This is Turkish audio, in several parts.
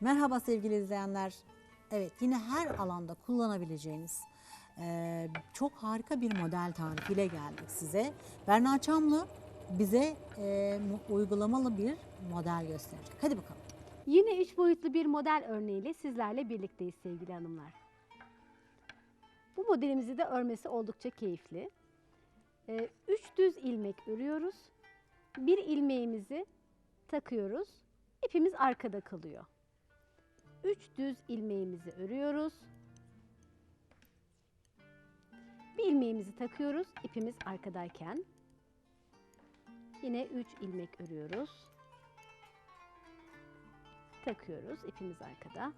Merhaba sevgili izleyenler. Evet yine her alanda kullanabileceğiniz eee, çok harika bir model tarifiyle geldik size. Berna Çamlı bize eee, mu- uygulamalı bir model gösterecek. Hadi bakalım. Yine üç boyutlu bir model örneğiyle sizlerle birlikteyiz sevgili hanımlar. Bu modelimizi de örmesi oldukça keyifli. Ee, üç düz ilmek örüyoruz. Bir ilmeğimizi takıyoruz. İpimiz arkada kalıyor. Üç düz ilmeğimizi örüyoruz. Bir ilmeğimizi takıyoruz. ipimiz arkadayken. Yine üç ilmek örüyoruz takıyoruz. ipimiz arkada.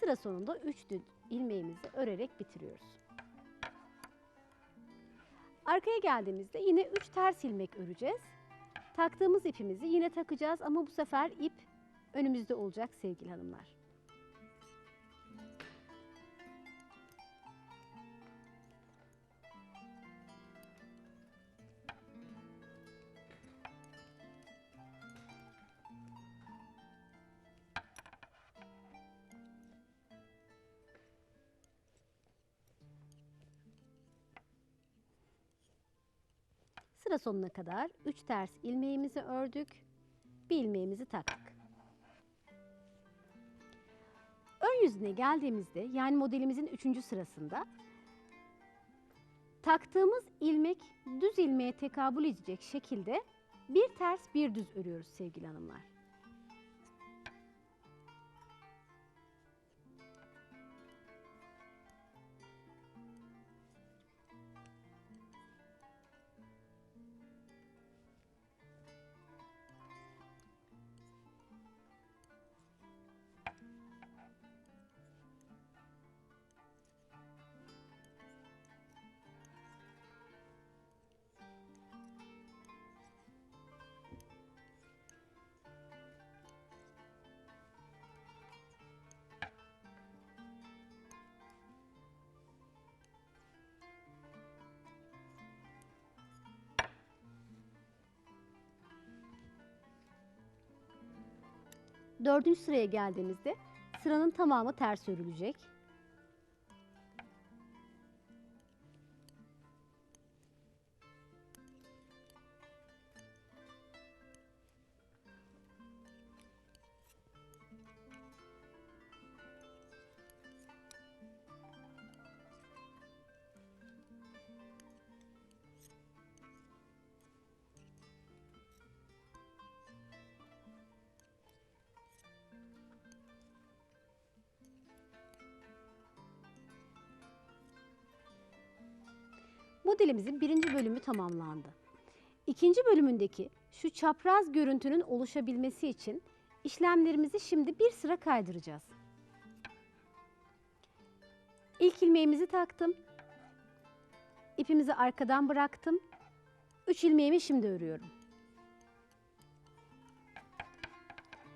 Sıra sonunda 3 düz ilmeğimizi örerek bitiriyoruz. Arkaya geldiğimizde yine 3 ters ilmek öreceğiz. Taktığımız ipimizi yine takacağız ama bu sefer ip önümüzde olacak sevgili hanımlar. Sıra sonuna kadar 3 ters ilmeğimizi ördük. Bir ilmeğimizi taktık. Ön yüzüne geldiğimizde yani modelimizin 3. sırasında taktığımız ilmek düz ilmeğe tekabül edecek şekilde bir ters bir düz örüyoruz sevgili hanımlar. Dördüncü sıraya geldiğimizde sıranın tamamı ters örülecek. Modelimizin birinci bölümü tamamlandı. İkinci bölümündeki şu çapraz görüntünün oluşabilmesi için işlemlerimizi şimdi bir sıra kaydıracağız. İlk ilmeğimizi taktım. İpimizi arkadan bıraktım. Üç ilmeğimi şimdi örüyorum.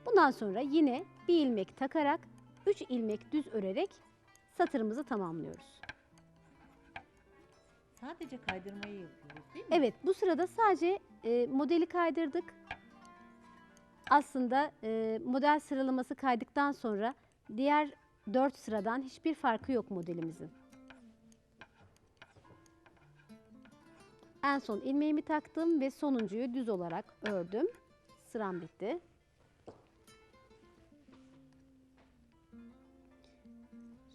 Bundan sonra yine bir ilmek takarak üç ilmek düz örerek satırımızı tamamlıyoruz. Sadece kaydırmayı yapıyoruz değil mi? Evet, bu sırada sadece e, modeli kaydırdık. Aslında e, model sıralaması kaydıktan sonra diğer dört sıradan hiçbir farkı yok modelimizin. En son ilmeğimi taktım ve sonuncuyu düz olarak ördüm. Sıram bitti.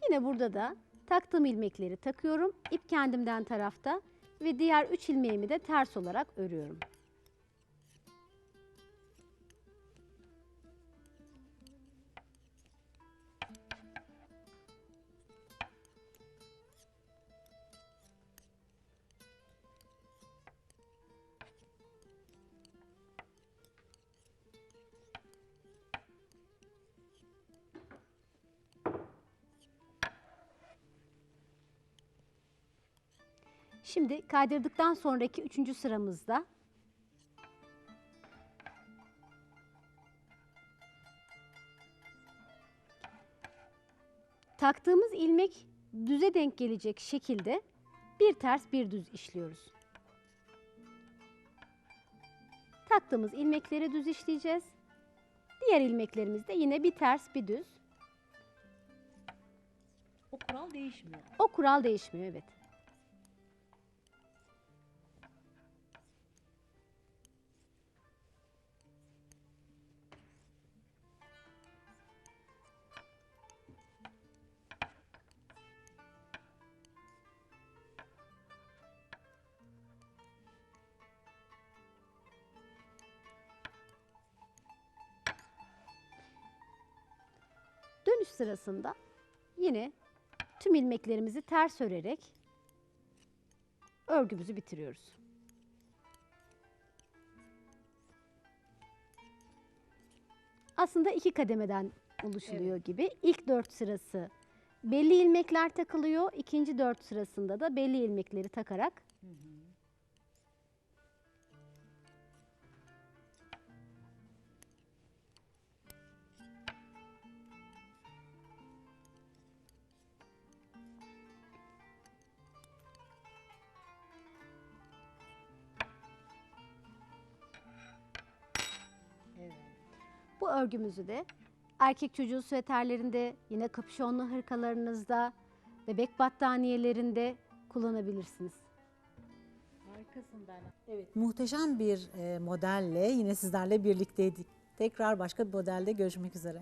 Yine burada da taktığım ilmekleri takıyorum. İp kendimden tarafta ve diğer 3 ilmeğimi de ters olarak örüyorum. Şimdi kaydırdıktan sonraki üçüncü sıramızda taktığımız ilmek düze denk gelecek şekilde bir ters bir düz işliyoruz. Taktığımız ilmekleri düz işleyeceğiz. Diğer ilmeklerimiz de yine bir ters bir düz. O kural değişmiyor. O kural değişmiyor evet. Dönüş sırasında yine tüm ilmeklerimizi ters örerek örgümüzü bitiriyoruz. Aslında iki kademeden oluşuluyor gibi. İlk dört sırası belli ilmekler takılıyor. İkinci dört sırasında da belli ilmekleri takarak Bu örgümüzü de erkek çocuğu süveterlerinde, yine kapüşonlu hırkalarınızda, bebek battaniyelerinde kullanabilirsiniz. Harikasın Berna. Evet, muhteşem bir e, modelle yine sizlerle birlikteydik. Tekrar başka bir modelde görüşmek üzere.